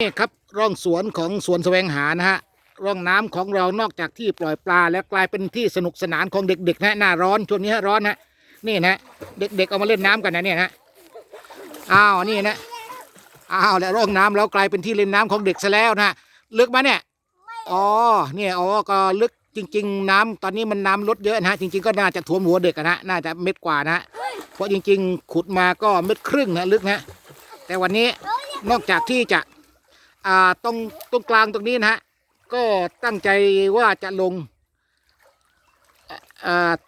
นี่ครับร่องสวนของสวนแสวงหานะฮะร่องน้ำของเรานอกจากที่ปล่อยปลา แล้วกลายเป็นที่สนุกสนานของเด็กๆนะหน้าร้อนช่วงนี้ร้อนนะนี่นะเด็กๆเอามาเล่นน้ำกันนะเนี่ยนะอ้าวนี่นะอ้าวแล้วร่องน้ำเรากลายเป็นที่เล่นน้ำของเด็กซะแล้วนะลึกไหมเนี่ยอ๋อเนี่ยอ๋อก็ลึกจริง ๆ น้ำตอนนี้มันน้ำลดเยอะนะฮะจริง ๆก็น่าจะท่วมหัวเด็กอะนะน่าจะเม็ดกว่านะฮะเพราะจริง ๆ ขุดมาก็เม็ดครึ่งนะลึกนะแต่วันนี้นอกจากที่จะ อ่าตรงตรงกลางตรงนี้นะฮะก็ตั้งใจว่าจะลง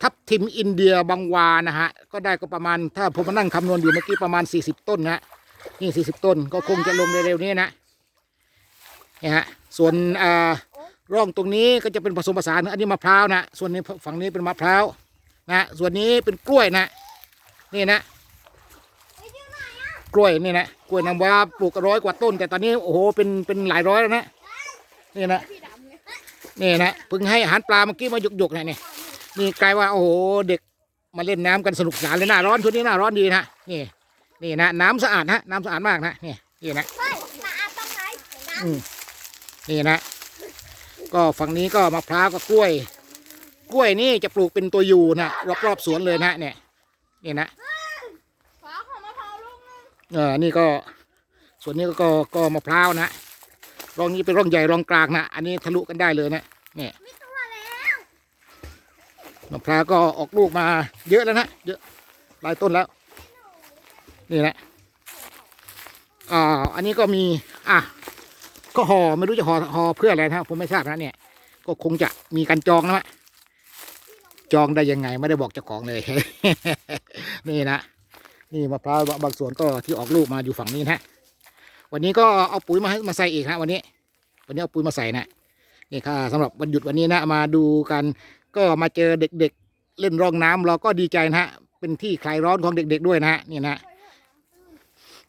ทับทิมอินเดียบางวานะฮะก็ได้ก็ประมาณถ้าผมมานั่งคำนวณอยู่เมื่อกี้ประมาณ 40 ต้นนะฮะนี่ 40 ต้นก็คงจะลงเร็วๆนี้นะเนี่ยฮะส่วนอ่าร่องตรงนี้ก็จะเป็นผสมผสานอันนี้มะพร้าวนะส่วนนี้ฝั่งนี้เป็นมะพร้าวนะส่วนนี้เป็นกล้วยนะนี่นะ กล้วยนี่นะกล้วยน้ำว้าปลูกร้อยกว่าต้น แต่ตอนนี้โอ้โหเป็นเป็นหลายร้อยแล้วนะนี่นะนี่นะเพิ่งให้อาหารปลาเมื่อกี้มาหยกๆนะนี่นี่กลายว่าโอ้โหเด็กมาเล่นน้ำกันสนุกสนานเลยหน้าร้อนช่วงนี้หน้าร้อนดีนะนี่นี่นะน้ำสะอาดฮะน้ำสะอาดมากนะนี่นี่นะเฮ้ยมาอาบตรงไหนน้อืมนี่นะ ก็ฝั่งนี้ก็มะพร้าวกับกล้วย กล้วยนี่จะปลูกเป็นตัวยูนะรอบๆสวนเลยนะเนี่ยนี่นะำฟ้าของมะพร้าวลูกนึง เออนี่ก็ส่วนนี้ก็ก็ก็มะพร้าวนะร่องนี้เป็นร่องใหญ่ร่องกลางนะอันนี้ทะลุกันได้เลยนะเนี่ยมีตัวแล้วมะพร้าวก็ออกลูกมาเยอะแล้วนะเยอะหลายต้นแล้ว นี่แหละอ่าอันนี้ก็มี อะ ก็ห่อไม่รู้จะห่อห่อเพื่ออะไรนะผมไม่ทราบนะเนี่ย ก็คงจะมีการจองนะฮะจองได้ยังไงไม่ได้บอกเจ้าของเลย นี่นะ นี่มะพร้าวบางส่วนก็ที่ออกลูกมาอยู่ฝั่งนี้นะฮะวันนี้ก็เอาปุ๋ยมาให้มาใส่อีกฮะวันนี้ วันนี้เอาปุ๋ยมาใส่นะนี่ค่ะสำหรับวันหยุดวันนี้นะมาดูกันก็มาเจอเด็กๆ เล่นร่องน้ำเราก็ดีใจนะฮะเป็นที่คลายร้อนของเด็ก ๆด้วยนะฮะนี่นะ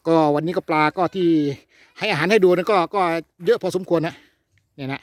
ก็วันนี้ก็ปลาก็ที่ให้อาหารให้ดูนะก็ก็เยอะพอสมควรนะเนี่ยนะ